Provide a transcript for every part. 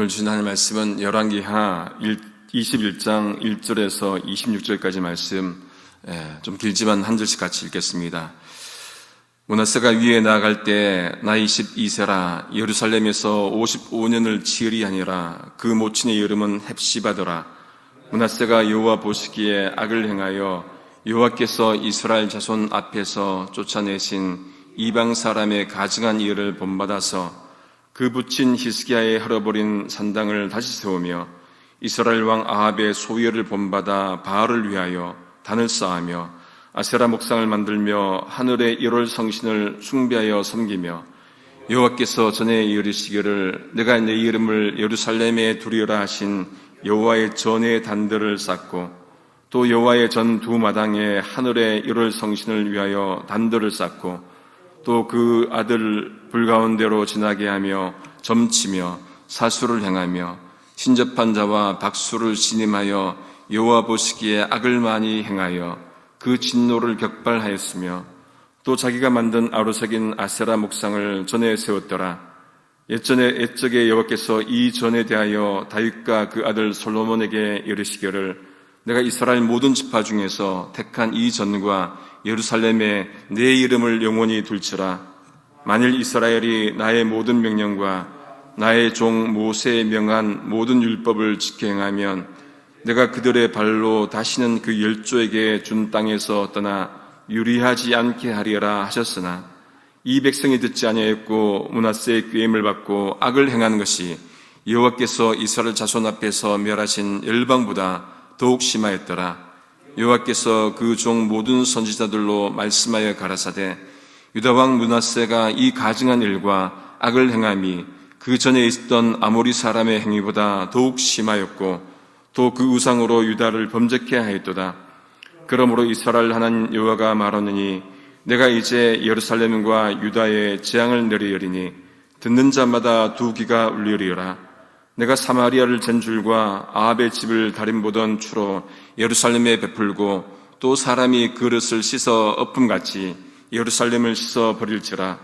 오늘 주신 하나님 말씀은 열왕기하 21장 1절에서 26절까지 말씀 예, 좀 길지만 한 절씩 같이 읽겠습니다. 문하세가 위에 나아갈 때 나이 12세라 예루살렘에서 55년을 치리하니라 그 모친의 이름은 헵시바더라 문하세가 여호와 보시기에 악을 행하여 여호와께서 이스라엘 자손 앞에서 쫓아내신 이방 사람의 가증한 일을 본받아서 그 붙인 히스기야의 헐어버린 산당을 다시 세우며 이스라엘 왕 아합의 소위를 본받아 바알을 위하여 단을 쌓으며 아세라 목상을 만들며 하늘의 1월 성신을 숭배하여 섬기며 여호와께서 전에 이르시기를 내가 내 이름을 예루살렘에 두리라 하신 여호와의 전의 단들을 쌓고 또 여호와의 전 두 마당에 하늘의 1월 성신을 위하여 단들을 쌓고 또 그 아들 불가운데로 지나게 하며 점치며 사수를 행하며 신접한 자와 박수를 신임하여 여호와 보시기에 악을 많이 행하여 그 진노를 격발하였으며 또 자기가 만든 아로색인 아세라 목상을 전에 세웠더라. 예전에 옛적에 여호와께서 이 전에 대하여 다윗과 그 아들 솔로몬에게 이르시기를 내가 이스라엘 모든 지파 중에서 택한 이 전과 예루살렘에 내 이름을 영원히 둘지라. 만일 이스라엘이 나의 모든 명령과 나의 종 모세의 명한 모든 율법을 지켜 행하면 내가 그들의 발로 다시는 그 열조에게 준 땅에서 떠나 유리하지 않게 하리라 하셨으나 이 백성이 듣지 아니하였고 문하세의 꾀임을 받고 악을 행하는 것이 여호와께서 이스라엘 자손 앞에서 멸하신 열방보다 더욱 심하였더라 여호와께서 그 종 모든 선지자들로 말씀하여 가라사대 유다 왕 문하세가 이 가증한 일과 악을 행함이 그 전에 있었던 아모리 사람의 행위보다 더욱 심하였고 또 그 우상으로 유다를 범죄케 하였도다. 그러므로 이스라엘 하나님 여호와가 말하느니 내가 이제 예루살렘과 유다에 재앙을 내리리니 듣는 자마다 두 귀가 울리리라. 내가 사마리아를 잰 줄과 아합의 집을 다림보던 추로 예루살렘에 베풀고 또 사람이 그릇을 씻어 엎음같이 예루살렘을 씻어 버릴지라.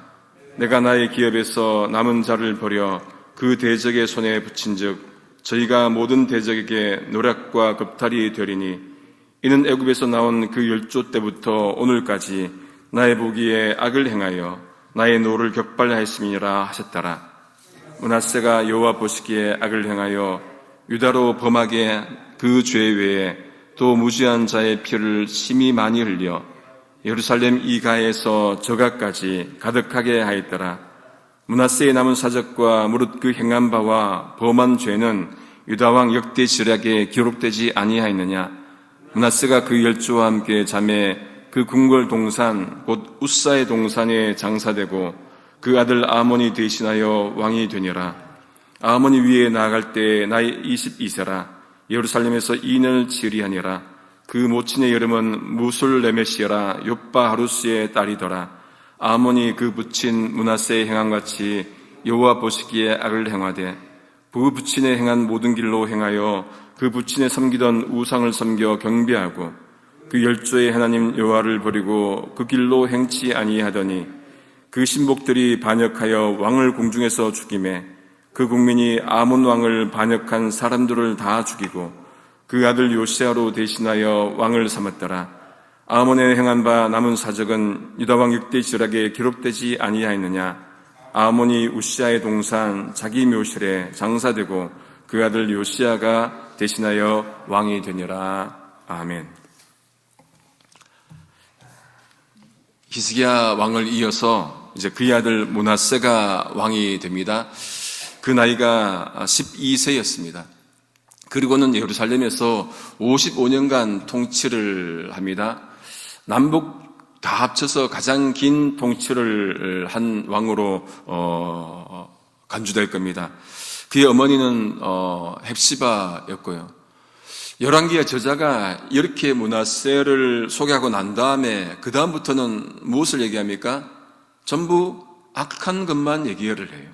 내가 나의 기업에서 남은 자를 버려 그 대적의 손에 붙인즉 저희가 모든 대적에게 노략과 겁탈이 되리니 이는 애굽에서 나온 그 열조 때부터 오늘까지 나의 보기에 악을 행하여 나의 노를 격발하였음이니라 하셨더라. 문하세가 여호와 보시기에 악을 행하여 유다로 범하게 그 죄 외에 또 무지한 자의 피를 심히 많이 흘려 예루살렘 이가에서 저가까지 가득하게 하였더라. 문하세의 남은 사적과 무릇 그 행한 바와 범한 죄는 유다왕 역대 지략에 기록되지 아니하였느냐? 문하세가 그 열조와 함께 잠에 그 궁궐 동산 곧 우사의 동산에 장사되고 그 아들 아몬이 대신하여 왕이 되니라. 아몬이 위에 나아갈 때 나이 22세라 예루살렘에서 2년을 지리하니라. 그 모친의 이름은 무술레메시라 요빠 하루스의 딸이더라. 아몬이 그 붙인 문하세의 행함같이 여호와 보시기에 악을 행하되 그 부친의 행한 모든 길로 행하여 그 부친의 섬기던 우상을 섬겨 경배하고 그 열조의 하나님 여호와를 버리고 그 길로 행치 아니하더니 그 신복들이 반역하여 왕을 공중에서 죽임에 그 국민이 아몬 왕을 반역한 사람들을 다 죽이고 그 아들 요시아로 대신하여 왕을 삼았더라. 아몬의 행한 바 남은 사적은 유다 왕 6대 지락에 기록되지 아니하였느냐? 아몬이 우시아의 동산 자기 묘실에 장사되고 그 아들 요시아가 대신하여 왕이 되니라. 아멘. 히스기야 왕을 이어서 이제 그의 아들 모나세가 왕이 됩니다. 그 나이가 12세였습니다. 그리고는 예루살렘에서 55년간 통치를 합니다. 남북 다 합쳐서 가장 긴 통치를 한 왕으로 어, 간주될 겁니다. 그의 어머니는 어, 헵시바였고요. 열왕기의 저자가 이렇게 문하세를 소개하고 난 다음에 그 다음부터는 무엇을 얘기합니까? 전부 악한 것만 얘기를 해요.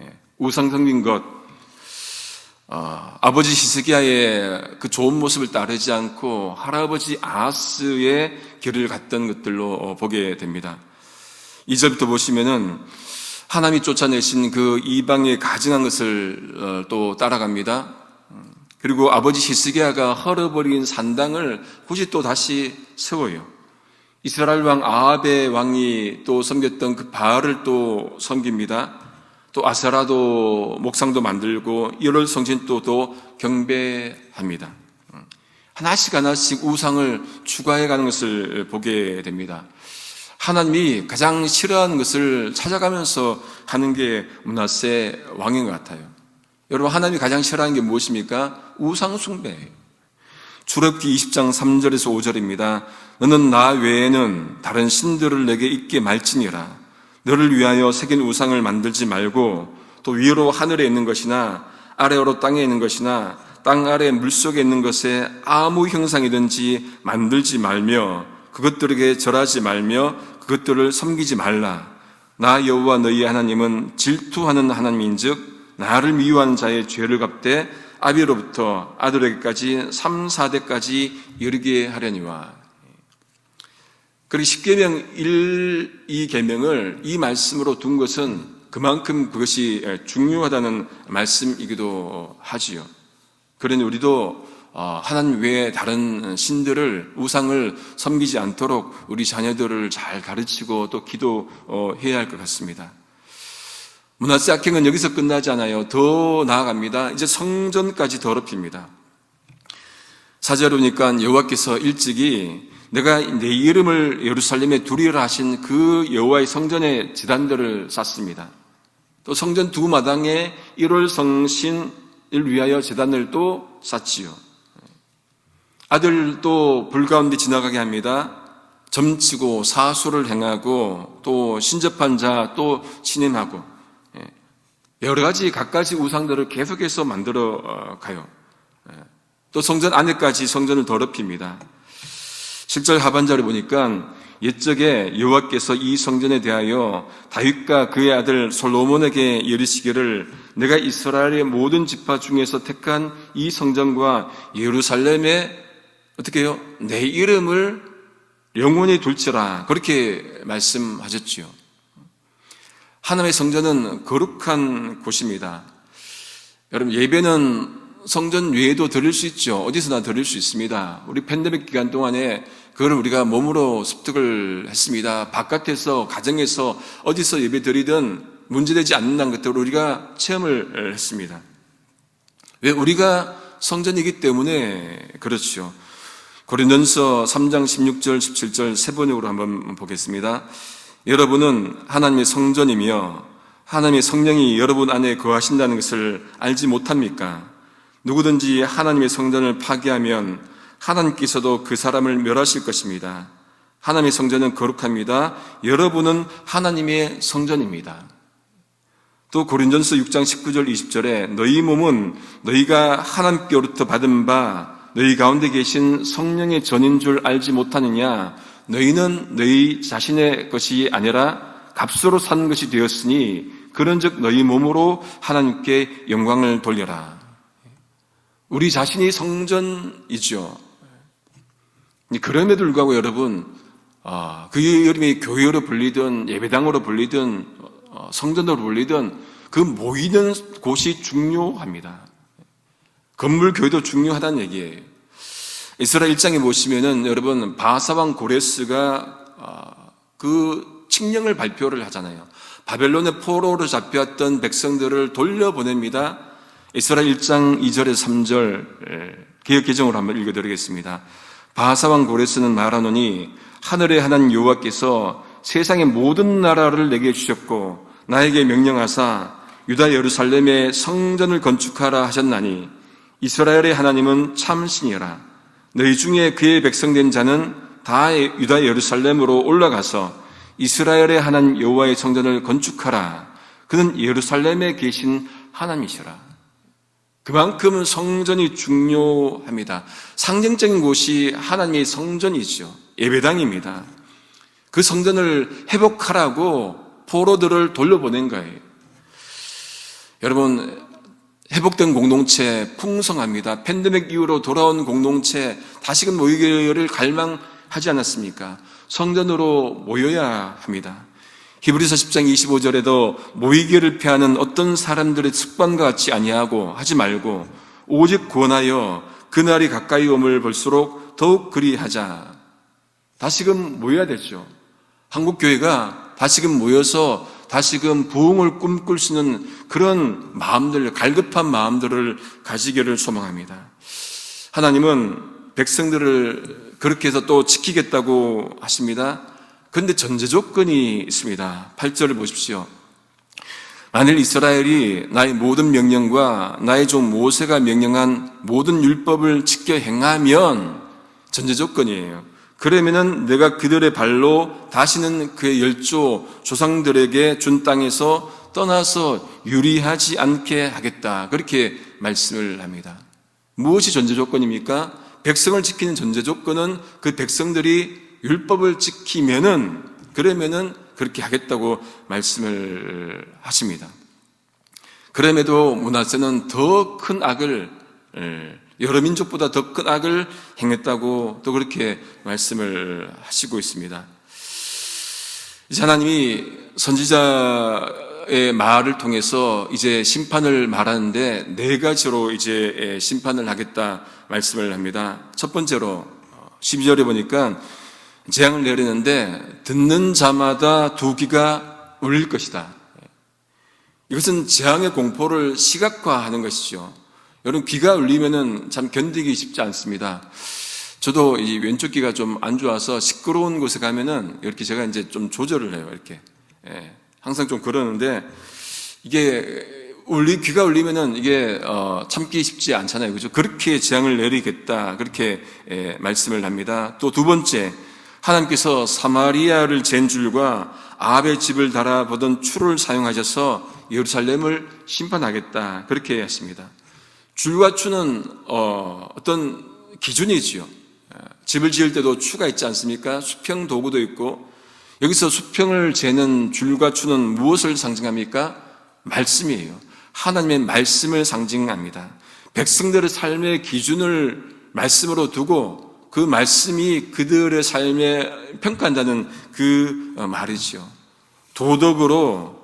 예. 우상 섬긴 것, 어, 아버지 히스기야의 그 좋은 모습을 따르지 않고 할아버지 아하스의 길을 갔던 것들로 어, 보게 됩니다. 이절부터 보시면은 하나님이 쫓아내신 그 이방에 가증한 것을 어, 또 따라갑니다. 음, 그리고 아버지 히스기야가 헐어버린 산당을 굳이 또 다시 세워요. 이스라엘 왕 아합의 왕이 또 섬겼던 그 바알을 또 섬깁니다. 또 아사라도 목상도 만들고 열월 성신 또또 경배합니다. 음, 하나씩 하나씩 우상을 추가해 가는 것을 보게 됩니다. 하나님이 가장 싫어하는 것을 찾아가면서 하는 게 문하세 왕인 것 같아요. 여러분, 하나님이 가장 싫어하는 게 무엇입니까? 우상 숭배예요. 출애굽기 20장 3절에서 5절입니다. 너는 나 외에는 다른 신들을 내게 있게 말지니라. 너를 위하여 새긴 우상을 만들지 말고 또 위로 하늘에 있는 것이나 아래로 땅에 있는 것이나 땅 아래 물속에 있는 것에 아무 형상이든지 만들지 말며 그것들에게 절하지 말며 그것들을 섬기지 말라. 나 여호와 너희 하나님은 질투하는 하나님인즉 나를 미워하는 자의 죄를 갚되 아비로부터 아들에게까지 3, 4대까지 이르게 하려니와. 그리고 10계명 1, 2계명을 이 말씀으로 둔 것은 그만큼 그것이 중요하다는 말씀이기도 하지요. 그러니 우리도 어, 하나님 외에 다른 신들을 우상을 섬기지 않도록 우리 자녀들을 잘 가르치고 또 기도해야 할 것 같습니다. 문화세 악행은 여기서 끝나지 않아요. 더 나아갑니다. 이제 성전까지 더럽힙니다. 사절에 보니까 여호와께서 일찍이 내가 내 이름을 예루살렘에 두리라 하신 그 여호와의 성전의 지단들을 쌓습니다. 또 성전 두 마당에 1월 성신을 위하여 재단을 또 쌓지요. 아들도 불 가운데 지나가게 합니다. 점치고 사수를 행하고 또 신접한 자 또 신임하고 예. 여러 가지 갖가지 우상들을 계속해서 만들어 어, 가요. 예. 또 성전 안에까지 성전을 더럽힙니다. 7절 하반절에 보니까 옛적에 여호와께서 이 성전에 대하여 다윗과 그의 아들 솔로몬에게 이르시기를 내가 이스라엘의 모든 지파 중에서 택한 이 성전과 예루살렘에 어떻게 해요? 내 이름을 영원히 둘지라 그렇게 말씀하셨지요. 하나님의 성전은 거룩한 곳입니다. 여러분 예배는 성전 외에도 드릴 수 있죠. 어디서나 드릴 수 있습니다. 우리 팬데믹 기간 동안에 그걸 우리가 몸으로 습득을 했습니다. 바깥에서 가정에서 어디서 예배 드리든 문제되지 않는다는 것들을 우리가 체험을 했습니다. 왜 우리가 성전이기 때문에 그렇죠. 고린전서 3장 16절 17절 세 번역으로 한번 보겠습니다. 여러분은 하나님의 성전이며 하나님의 성령이 여러분 안에 거하신다는 것을 알지 못합니까? 누구든지 하나님의 성전을 파괴하면 하나님께서도 그 사람을 멸하실 것입니다. 하나님의 성전은 거룩합니다. 여러분은 하나님의 성전입니다. 또 고린전서 6장 19절 20절에 너희 몸은 너희가 하나님께로부터 받은 바 너희 가운데 계신 성령의 전인 줄 알지 못하느냐? 너희는 너희 자신의 것이 아니라 값으로 산 것이 되었으니 그런즉 너희 몸으로 하나님께 영광을 돌려라. 우리 자신이 성전이죠. 그럼에도 불구하고 여러분, 아, 그 이름이 교회로 불리든 예배당으로 불리든 어, 성전으로 불리든 그 모이는 곳이 중요합니다. 건물 교회도 중요하다는 얘기예요. 이스라엘 1장에 보시면은 여러분 바사왕 고레스가 아, 그 칙령을 발표를 하잖아요. 바벨론의 포로로 잡혀왔던 백성들을 돌려보냅니다. 이스라엘 1장 2절에서 3절 개혁 개정으로 한번 읽어드리겠습니다. 바사왕 고레스는 말하노니 하늘의 하나님 여호와께서 세상의 모든 나라를 내게 주셨고 나에게 명령하사 유다 예루살렘에 성전을 건축하라 하셨나니 이스라엘의 하나님은 참신이라. 너희 중에 그의 백성된 자는 다 유다 예루살렘으로 올라가서 이스라엘의 하나님 여호와의 성전을 건축하라. 그는 예루살렘에 계신 하나님이시라. 그만큼 성전이 중요합니다. 상징적인 곳이 하나님의 성전이죠. 예배당입니다. 그 성전을 회복하라고 포로들을 돌려보낸 거예요. 여러분, 회복된 공동체 풍성합니다. 팬데믹 이후로 돌아온 공동체 다시금 모이기를 갈망하지 않았습니까? 성전으로 모여야 합니다. 히브리서 10장 25절에도 모이기를 피하는 어떤 사람들의 습관과 같이 아니하고 하지 말고 오직 구원하여 그날이 가까이 오을 볼수록 더욱 그리하자. 다시금 모여야 되죠. 한국 교회가 다시금 모여서 다시금 부흥을 꿈꿀 수 있는 그런 마음들, 갈급한 마음들을 가지기를 소망합니다. 하나님은 백성들을 그렇게 해서 또 지키겠다고 하십니다. 그런데 전제 조건이 있습니다. 8절을 보십시오. 만일 이스라엘이 나의 모든 명령과 나의 종 모세가 명령한 모든 율법을 지켜 행하면 전제 조건이에요. 그러면은 내가 그들의 발로 다시는 그의 열조 조상들에게 준 땅에서 떠나서 유리하지 않게 하겠다. 그렇게 말씀을 합니다. 무엇이 전제 조건입니까? 백성을 지키는 전제 조건은 그 백성들이 율법을 지키면은 그러면은 그렇게 하겠다고 말씀을 하십니다. 그럼에도 문하세는 더 큰 악을 예, 여러 민족보다 더 큰 악을 행했다고 또 그렇게 말씀을 하시고 있습니다. 이제 하나님이 선지자의 말을 통해서 이제 심판을 말하는데 네 가지로 이제 심판을 하겠다 말씀을 합니다. 첫 번째로 12절에 보니까 재앙을 내리는데 듣는 자마다 두 귀가 울릴 것이다. 이것은 재앙의 공포를 시각화하는 것이죠. 여러분 귀가 울리면은 참 견디기 쉽지 않습니다. 저도 이 왼쪽 귀가 좀 안 좋아서 시끄러운 곳에 가면은 이렇게 제가 이제 좀 조절을 해요. 이렇게 예, 항상 좀 그러는데 이게 울리 귀가 울리면은 이게 어, 참기 쉽지 않잖아요. 그죠? 그렇게 재앙을 내리겠다 그렇게 예, 말씀을 합니다. 또 두 번째 하나님께서 사마리아를 잰 줄과 아합의 집을 달아보던 추를 사용하셔서 예루살렘을 심판하겠다 그렇게 했습니다. 줄과 추는 어, 어떤 기준이지요. 집을 지을 때도 추가 있지 않습니까? 수평 도구도 있고 여기서 수평을 재는 줄과 추는 무엇을 상징합니까? 말씀이에요. 하나님의 말씀을 상징합니다. 백성들의 삶의 기준을 말씀으로 두고 그 말씀이 그들의 삶에 평가한다는 그 말이지요. 도덕으로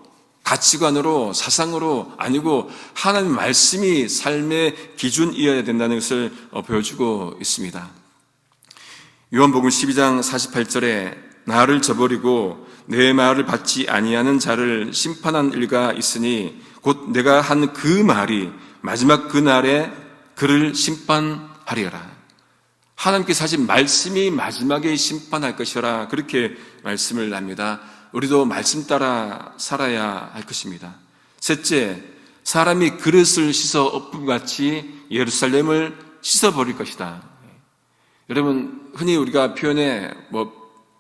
가치관으로 사상으로 아니고 하나님 말씀이 삶의 기준이어야 된다는 것을 보여주고 있습니다. 요한복음 12장 48절에 나를 저버리고 내 말을 받지 아니하는 자를 심판한 일가 있으니 곧 내가 한 그 말이 마지막 그 날에 그를 심판하리라. 하나님께서 하신 말씀이 마지막에 심판할 것이라 그렇게 말씀을 합니다. 우리도 말씀 따라 살아야 할 것입니다. 셋째, 사람이 그릇을 씻어 엎음같이 예루살렘을 씻어버릴 것이다. 여러분, 흔히 우리가 표현에 뭐,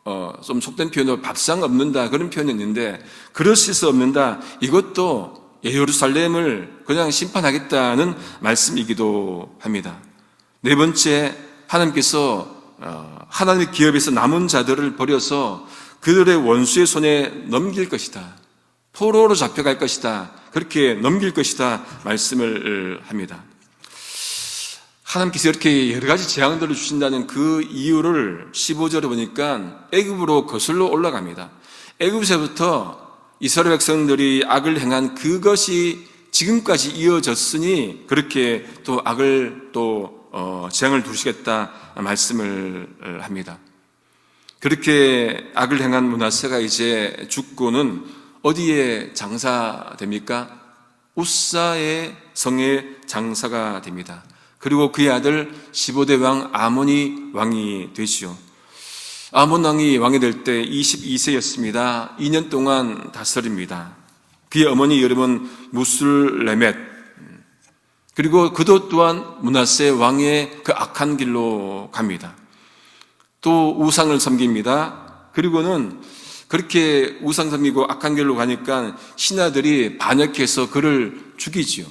어, 좀 속된 표현으로 밥상 없는다 그런 표현이 있는데 그릇 씻어 없는다 이것도 예루살렘을 그냥 심판하겠다는 말씀이기도 합니다. 네 번째, 하나님께서 어, 하나님의 기업에서 남은 자들을 버려서 그들의 원수의 손에 넘길 것이다. 포로로 잡혀갈 것이다. 그렇게 넘길 것이다. 말씀을 합니다. 하나님께서 이렇게 여러 가지 재앙들을 주신다는 그 이유를 15절에 보니까 애굽으로 거슬러 올라갑니다. 애굽에서부터 이스라엘 백성들이 악을 행한 그것이 지금까지 이어졌으니 그렇게 또 악을 또 어, 재앙을 두시겠다 말씀을 합니다. 그렇게 악을 행한 문하세가 이제 죽고는 어디에 장사됩니까? 우사의 성에 장사가 됩니다. 그리고 그의 아들 15대 왕 아몬이 왕이 되시오. 아몬 왕이 왕이 될 때 22세였습니다. 2년 동안 다스립니다. 그의 어머니 이름은 무술레멧. 그리고 그도 또한 문하세 왕의 그 악한 길로 갑니다. 또 우상을 섬깁니다. 그리고는 그렇게 우상 섬기고 악한 길로 가니까 신하들이 반역해서 그를 죽이지요.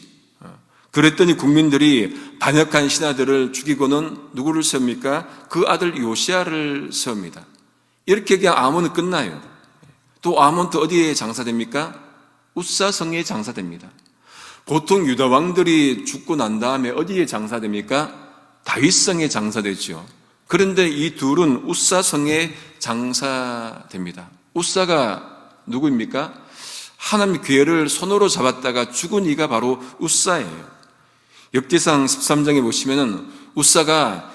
그랬더니 국민들이 반역한 신하들을 죽이고는 누구를 세웁니까? 그 아들 요시아를 세웁니다. 이렇게 그냥 아몬은 끝나요. 또 아몬 또 어디에 장사됩니까? 우사성에 장사됩니다. 보통 유다 왕들이 죽고 난 다음에 어디에 장사됩니까? 다윗성에 장사되죠. 그런데 이 둘은 우사성에 장사됩니다. 우사가 누구입니까? 하나님의 교회를 손으로 잡았다가 죽은 이가 바로 우사예요. 역대상 13장에 보시면은 우사가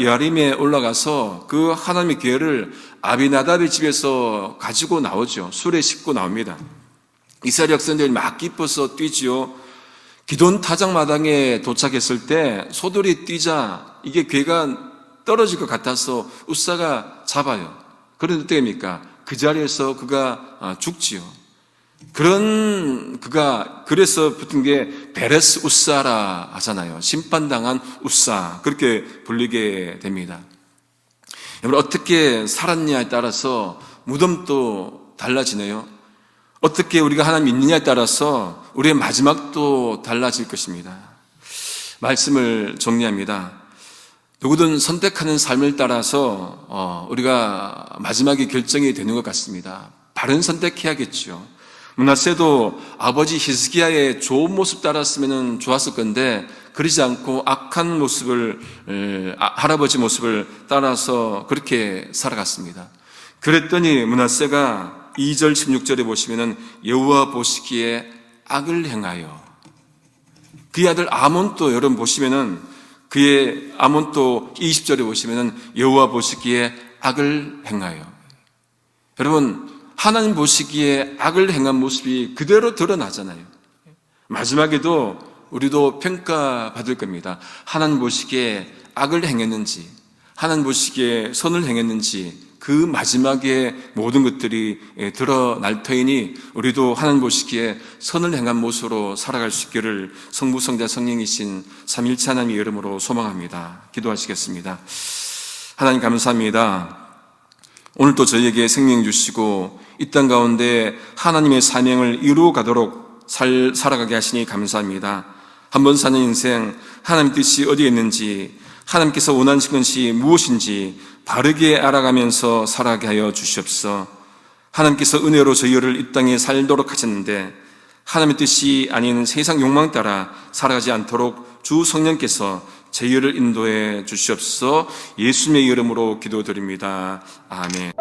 여림에 올라가서 그 하나님의 교회를 아비나답의 집에서 가지고 나오죠. 술에 싣고 나옵니다. 이스라엘 백성들이 막 기뻐서 뛰지요. 기돈 타작 마당에 도착했을 때 소들이 뛰자 이게 괴가 떨어질 것 같아서 우사가 잡아요. 어떻게 합니까? 그 자리에서 그가 아, 죽지요. 그런 그가 그래서 붙은 게 베레스 우사라 하잖아요. 심판당한 우사 그렇게 불리게 됩니다. 여러분 어떻게 살았냐에 따라서 무덤도 달라지네요. 어떻게 우리가 하나님 믿느냐에 따라서 우리의 마지막도 달라질 것입니다. 말씀을 정리합니다. 누구든 선택하는 삶을 따라서 어, 우리가 마지막에 결정이 되는 것 같습니다. 바른 선택해야겠죠. 문하세도 아버지 히스기야의 좋은 모습 따랐으면 좋았을 건데 그러지 않고 악한 모습을 에, 아, 할아버지 모습을 따라서 그렇게 살아갔습니다. 그랬더니 문하세가 2절 16절에 보시면은 여호와 보시기에 악을 행하여 그의 아들 아몬도 여러분 보시면은 그의 아몬도 20절에 보시면은 여호와 보시기에 악을 행하여 여러분 하나님 보시기에 악을 행한 모습이 그대로 드러나잖아요. 마지막에도 우리도 평가받을 겁니다. 하나님 보시기에 악을 행했는지, 하나님 보시기에 선을 행했는지, 그 마지막에 모든 것들이 예, 드러날 터이니 우리도 하나님 보시기에 선을 행한 모습으로 살아갈 수 있기를 성부, 성자, 성령이신 삼일체 하나님의 이름으로 소망합니다. 기도하시겠습니다. 하나님 감사합니다. 오늘 또 저희에게 생명 주시고 이 땅 가운데 하나님의 사명을 이루어 가도록 살, 살아가게 하시니 감사합니다. 한 번 사는 인생 하나님 뜻이 어디에 있는지 하나님께서 원하시는 것이 무엇인지 바르게 알아가면서 살아가게 하여 주시옵소서. 하나님께서 은혜로 저희를 이 땅에 살도록 하셨는데 하나님의 뜻이 아닌 세상 욕망 따라 살아가지 않도록 주 성령께서 저희를 인도해 주시옵소서 예수님의 이름으로 기도드립니다. 아멘.